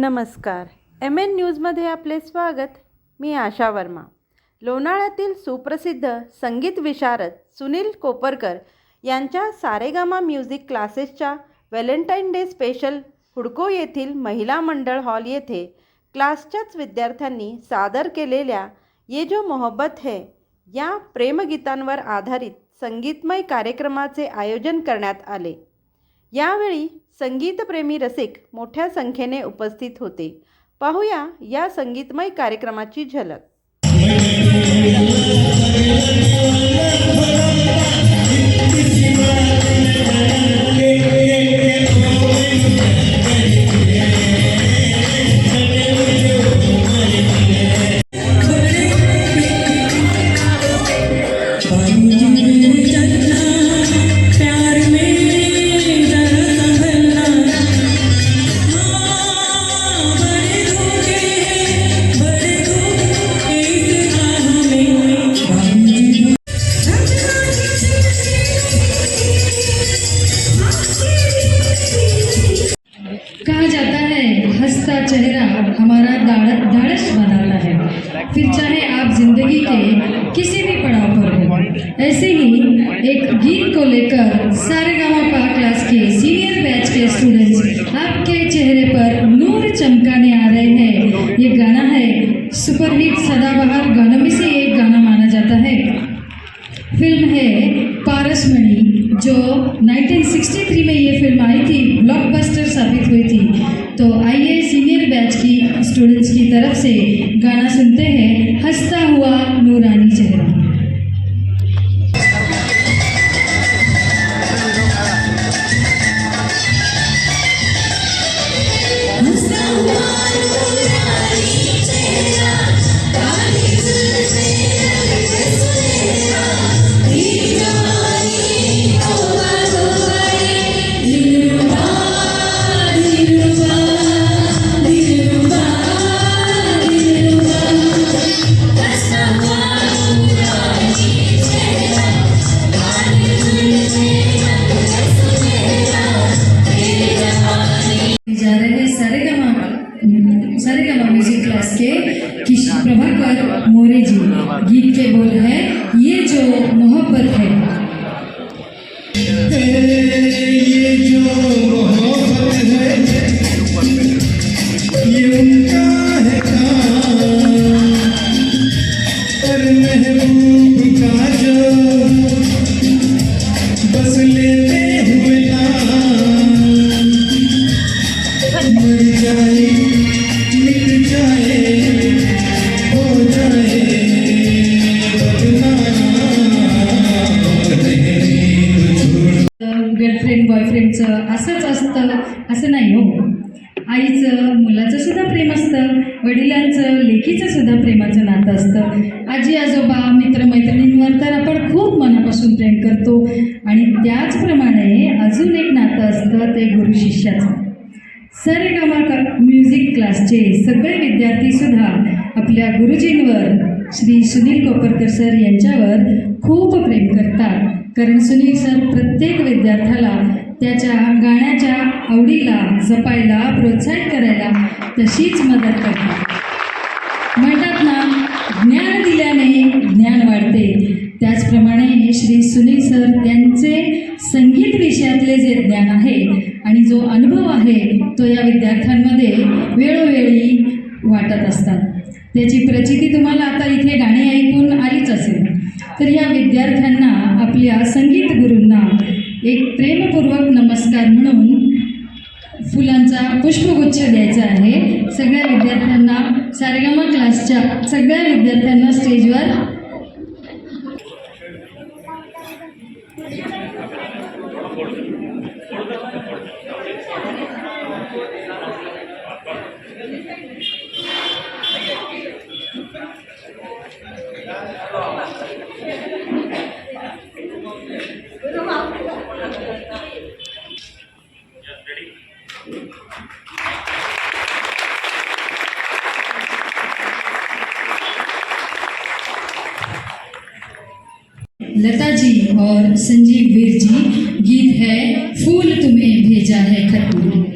नमस्कार. M N न्यूजमध्ये आपले स्वागत. मी आशा वर्मा. लोणाळ्यातील सुप्रसिद्ध संगीत विशारद सुनील कोपरकर यांच्या सारेगामा म्युझिक क्लासेसच्या व्हॅलेंटाईन डे स्पेशल हुडको येथील महिला मंडळ हॉल येथे क्लासच्याच विद्यार्थ्यांनी सादर केलेल्या ये जो मोहब्बत है या प्रेमगीतांवर आधारित संगीतमय कार्यक्रमाचे आयोजन करण्यात आले. यावेळी संगीतप्रेमी रसिक मोठ्या संख्येने उपस्थित होते. पाहूया या संगीतमय कार्यक्रमाची झलक. हमारा धाड़स बनाता है। फिर चाहे आप ज़िंदगी के किसी भी पड़ाव पर हो, ऐसे ही एक गीत को लेकर सारे पा क्लास के सीनियर बैच के स्टूडेंट्स आपके चेहरे पर नूर चमकाने आ रहे हैं। ये गाना है सुपरहिट सदाबहार गानों में से एक गाना माना जाता है। फ़िल्म है पारसमणि, जो 1963 में ये फ़िल्म आई थी ब्लॉकबस्टर साबित हुई थी। तो आइए स्टूडेंट्स की तरफ से गाना सुनते हैं हंसता हुआ के किश प्रभाकर मोरे जी गीत के बोल है। ये जो मोहब्बत है आईचं मुलाचं सुद्धा प्रेम असतं वडिलांचं लेखीचं सुद्धा प्रेमाचं नातं असतं. आजी आजोबा मित्रमैत्रिणींवर तर आपण खूप मनापासून प्रेम करतो आणि त्याचप्रमाणे अजून एक नातं असतं ते गुरु शिष्याचं. सरेगामा म्युझिक क्लासचे सगळे विद्यार्थी सुद्धा आपल्या गुरुजींवर श्री सुनील कोपरकर सर यांच्यावर खूप प्रेम करतात. कारण सुनील सर प्रत्येक विद्यार्थ्याला त्याच्या गाण्याच्या आवडीला जपायला प्रोत्साहित करायला तशीच मदत करतात. म्हणतात ना ज्ञान दिल्याने ज्ञान वाढते. त्याचप्रमाणे श्री सुनील सर त्यांचे संगीत विषयातले जे ज्ञान आहे आणि जो अनुभव आहे तो या विद्यार्थ्यांमध्ये वेळोवेळी वाटत असतात. त्याची प्रचिती तुम्हाला आता इथे गाणी ऐकून आलीच असेल. तर या विद्यार्थ्यांना आपल्या संगीत एक प्रेमपूर्वक नमस्कार म्हणून फुलांचा पुष्पगुच्छ द्यायचा आहे. सगळ्या विद्यार्थ्यांना सारेगामा क्लासच्या सगळ्या विद्यार्थ्यांना स्टेजवर लता जी और संजीव वीर जी गीत है फूल तुम्हें भेजा है खत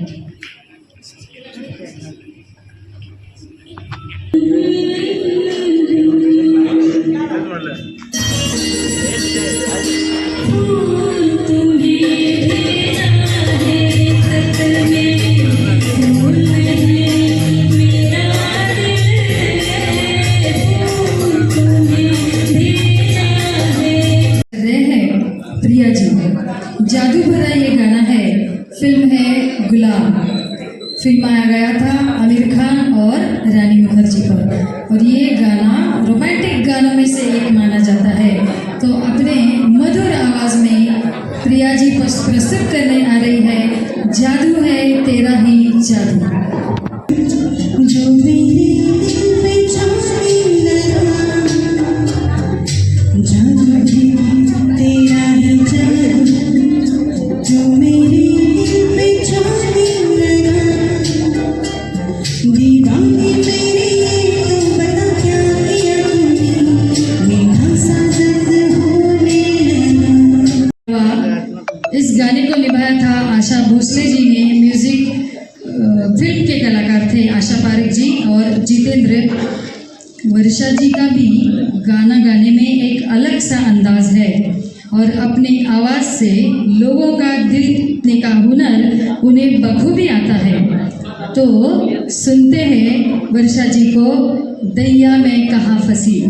है गुलाम। फ़िल्म आया गया था आमिर खान और रानी मुखर्जी पर और ये गाना रोमांटिक गानों में से एक माना जाता है। तो अपने मधुर आवाज़ में प्रिया जी प्रस- प्रस्तुत करने आ रही है, जादू है तेरा ही जादू। वर्षा जी का भी गाना गाने में एक अलग सा अंदाज है और अपने आवाज़ से लोगों का दिल जीतने का हुनर उन्हें बखूबी आता है। तो सुनते हैं वर्षा जी को, दैया में कहाँ फंसी?